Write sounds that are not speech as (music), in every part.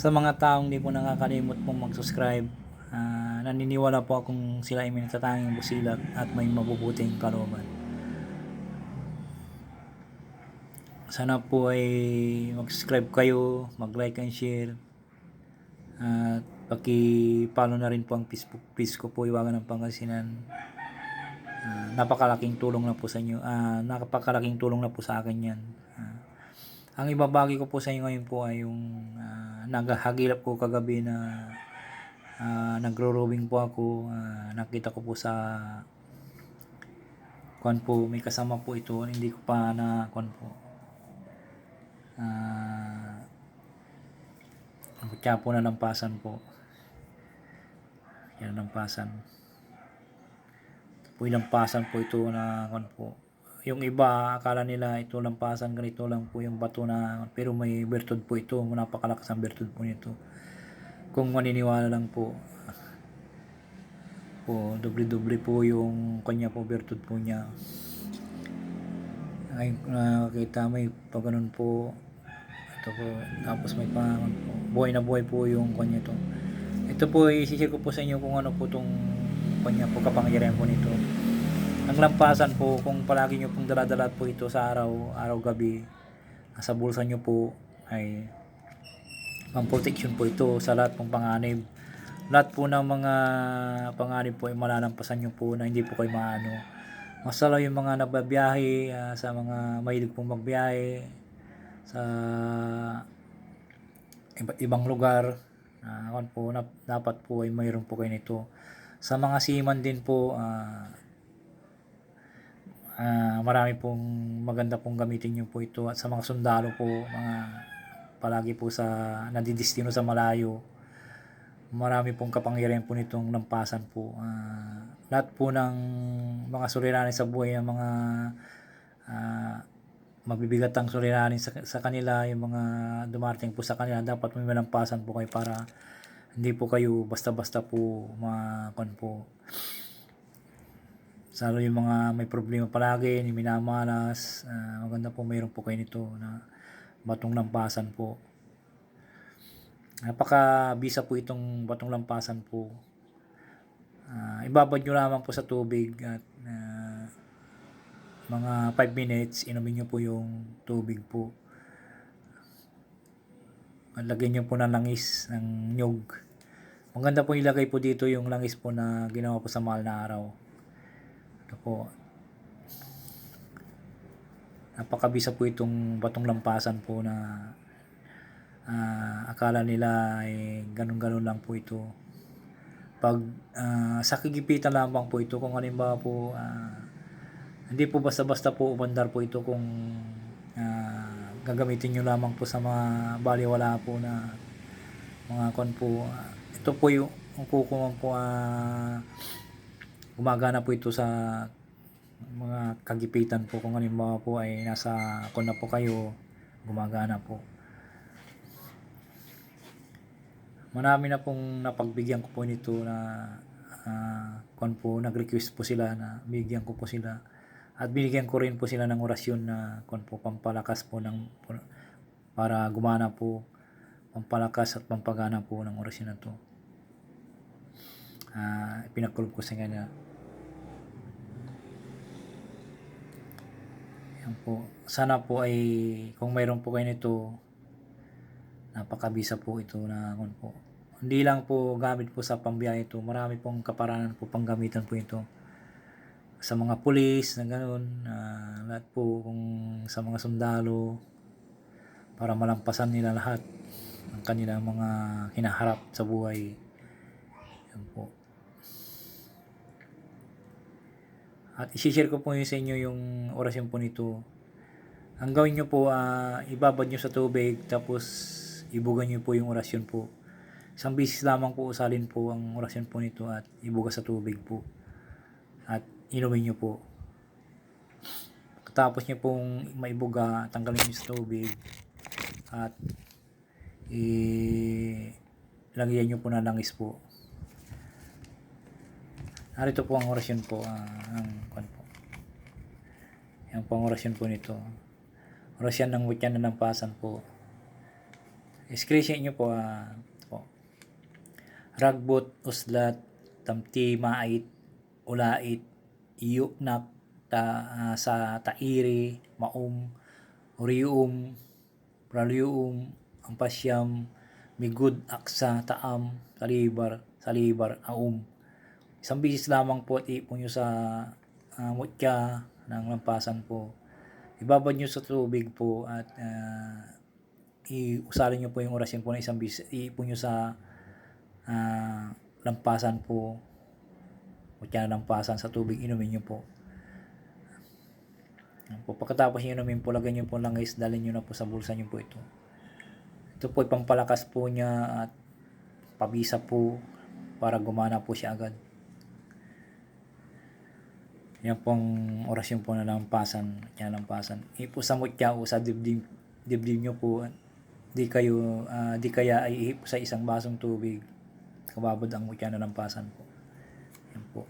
Sa mga taong di po nakakalimot pong mag-subscribe, ah, naniniwala po akong sila ay may natatanging busilak at may mabubuting kalooban. Sana po ay mag-subscribe kayo, mag-like and share. At paki-follow na rin po ang Facebook page ko po, Iwagan ng Pangasinan. Ah, napakalaking tulong na po sa inyo. Ah, napakalaking tulong na po sa akin yan. Ah, ang ibabagi ko po sa inyo ngayon po ay yung ah, naghahagilap po kagabi na ah, nagro-rowing po ako. Ah, nakita ko po sa kuan po, may kasama po ito. Hindi ko pa na kuan po. Ang kutya po na lampasan po. Yan lampasan. Ito po yung lampasan po ito na kuan po. Yung iba, akala nila ito lampasan, ganito lang po yung bato na, pero may bertud po ito, napakalakas ang bertud po nito. Kung maniniwala lang po, (laughs) po, doble-doble po yung kanya po, bertud po niya. Ay, nakakita, may pag po, ito po, tapos may pa, po, buhay na buhay po yung kanya to. Ito po, isishare ko po sa inyo kung ano po itong kanya po, kapangyarihan po nito. Ang lampasan po, kung palagi nyo pong daladala po ito sa araw, araw-gabi, nasa bulsa nyo po, ay pang protection po ito sa lahat pong panganib. Lahat po ng mga panganib po ay malalampasan nyo po na hindi po kayo maano. Masala yung mga nagbabiyahe, ah, sa mga mahilig pong magbiyahe, sa iba, ibang lugar, awan po, nap, dapat po ay mayroon po kayo nito. Sa mga seaman din po, ah, Ah, marami pong maganda pong gamitin nyo po ito at sa mga sundalo po, mga palagi po sa nadidistino sa malayo. Marami pong kapangyarihan po nitong lampasan po. Ah, lahat po ng mga suliranin sa buhay ng mga ah, mabibigat ang suliranin sa, sa kanila, yung mga dumarating po sa kanila, dapat may malampasan po kayo para hindi po kayo basta-basta po makon po Salo yung mga may problema palagi, ni minamalas, ah, maganda po mayroon po kayo nito na batong lampasan po. Napaka-bisa po itong batong lampasan po. Ah, ibabad nyo lamang po sa tubig at ah, mga 5 minutes, inumin nyo po yung tubig po. Lagyan nyo po ng langis ng nyog. Maganda po ilagay po dito yung langis po na ginawa po sa mahal na araw. Ito po. Napakabisa po itong batong lampasan po na ah, akala nila ay ganun-ganun lang po ito. Pag ah, sa kigipitan lamang po ito kung halimbawa po ah, hindi po basta-basta po umandar po ito kung ah, gagamitin nyo lamang po sa mga baliwala po na mga kon po. ah, ito po yung ang kukuman po ah, gumagana po ito sa mga kagipitan po. Kung halimbawa po ay nasa kung na po kayo gumagana po. Marami na pong napagbigyan ko po nito na uh, kung po nag-request po sila na bigyan ko po sila. At binigyan ko rin po sila ng orasyon na kung po pampalakas po ng para gumana po pampalakas at pampagana po ng orasyon na to. Uh, pinakulog ko sa kanya po. Sana po ay kung mayroon po kayo nito napakabisa po ito na kun po. Hindi lang po gamit po sa pambiyahe ito. Marami pong kaparanan po panggamitan po ito. Sa mga pulis na ganoon, uh, lahat po kung sa mga sundalo para malampasan nila lahat ang kanilang mga hinaharap sa buhay. Yan po. At isi-share ko po yun sa inyo yung orasyon po nito. Ang gawin nyo po, uh, ibabad nyo sa tubig, tapos ibugan nyo po yung orasyon po. Isang bisis lamang po usalin po ang orasyon po nito at ibuga sa tubig po. At inumin nyo po. Tapos nyo pong maibuga, tanggalin nyo sa tubig. At i lagyan nyo po na langis po. Narito po ang orasyon po, ah, ang kwan po. Yan po ang orasyon po nito. Orasyon ng wutyan na lampasan po. screenshot nyo po, ah, po. Ragbot, uslat, tamti, mait, ulait, iyuknak, ta, ah, sa tairi, maum, urium, pralium, ampasyam, migud, aksa, taam, salibar, salibar, aum. Isang bisis lamang po at ipo nyo sa uh, mutya ng lampasan po. Ibabad nyo sa tubig po at uh, iusalin nyo po yung orasyon po ng isang bisis. Iipo nyo sa uh, lampasan po. Mutya ng lampasan sa tubig. Inumin nyo po. Po. Pagkatapos nyo inumin po, lagyan nyo po lang guys. Dalhin nyo na po sa bulsa nyo po ito. Ito po pampalakas po niya at pabisa po para gumana po siya agad. Yan pong orasyon po na lampasan. Yan lampasan. Ipo sa mutya o sa dibdib, dibdib nyo po. Di kayo, ah, di kaya ay ihip sa isang basong tubig. Kababod ang mutya na lampasan po. Yan po.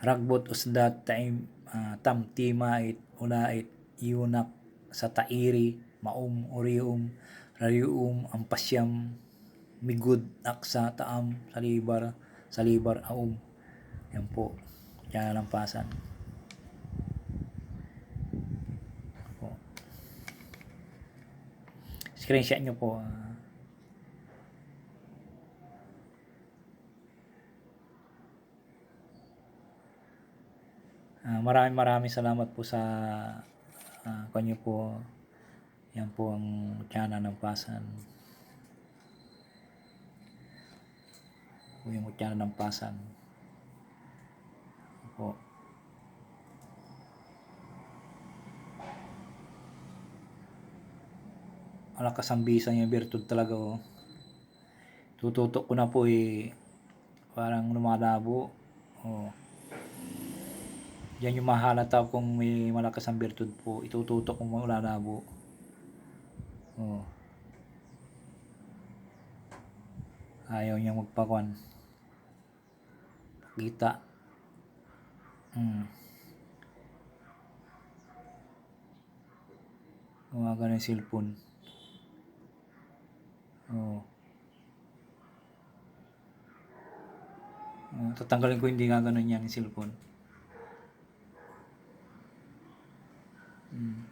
Ragbot usdat taim uh, tamtimait ulait yunak sa tairi maum urium rayum ampasyam migud aksa taam salibar salibar aum yan po yan lampasan po screenshot nyo po ah. Ah, maraming maraming salamat po sa uh, kanyo po. Yan po ang tiyana ng pasan. Po yung tiyana ng pasan. Po. Malakas ang bisa niya, virtud talaga oh. Tututok ko na po eh. Parang lumalabo. Oh. Yan yung mahalata kung may malakas ang virtud po. Itututok kung malalabo. Oh. Ayaw niya magpakuan. Pakita. Hmm. Gumaga ng cellphone. Oh. Oh, tatanggalin ko hindi nga ganun yan yung cellphone. Hmm.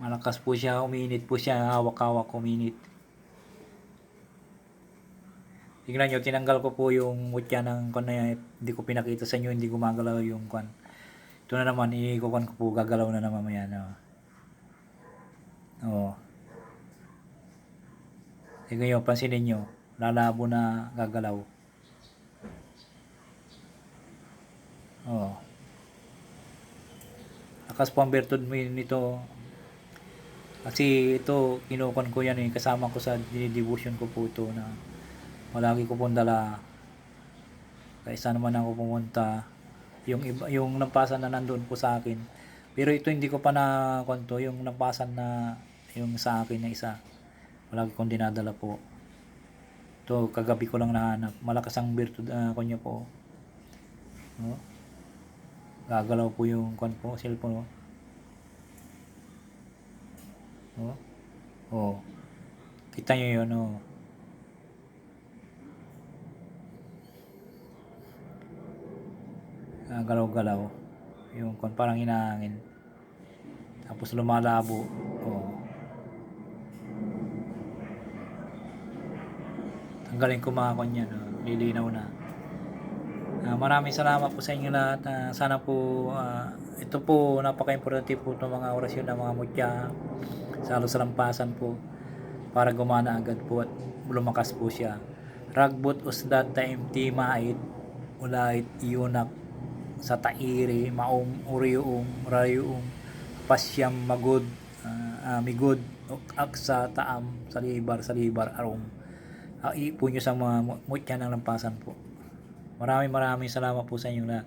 Malakas po siya, uminit po siya, hawak-hawak, uminit. Tingnan nyo, tinanggal ko po yung mutya ng kwan na yan. Hindi ko pinakita sa inyo, hindi gumagalaw yung kwan. Ito na naman, ikukuan ko po, gagalaw na naman mamaya. No? Oo. Tingnan nyo, pansinin nyo, lalabo na gagalaw. Oo. Lakas po ang bertud mo nito. Kasi ito, kinukuan ko yan eh. Kasama ko sa dinidevotion ko po ito na malagi ko pong dala. Kaysa naman ako pumunta. Yung, iba, yung nampasan na nandun po sa akin. Pero ito hindi ko pa na kwento. Yung nampasan na yung sa akin na isa. Malagi kong dinadala po. Ito, kagabi ko lang nahanap. Malakas ang virtud uh, kanya po. No? Gagalaw po yung kwan po, cellphone. Oh. Oh. Kita nyo yun, oh. Ah, galaw-galaw. Yung kwan parang hinahangin. Tapos lumalabo. Oh. Tanggalin ko mga kwan yan, oh. Lilinaw na. Uh, maraming salamat po sa inyo lahat. Uh, sana po uh, ito po napaka-importante po itong mga orasyon ng mga mutya sa sa lampasan po para gumana agad po at lumakas po siya. Ragbot usdat taimti mait ulait iyunak sa tairi maum urium rayum pasyam magud uh, migud aksa taam salibar salibar arum uh, ipo nyo sa mga mutya ng lampasan po Maraming maraming salamat po sa inyo lahat.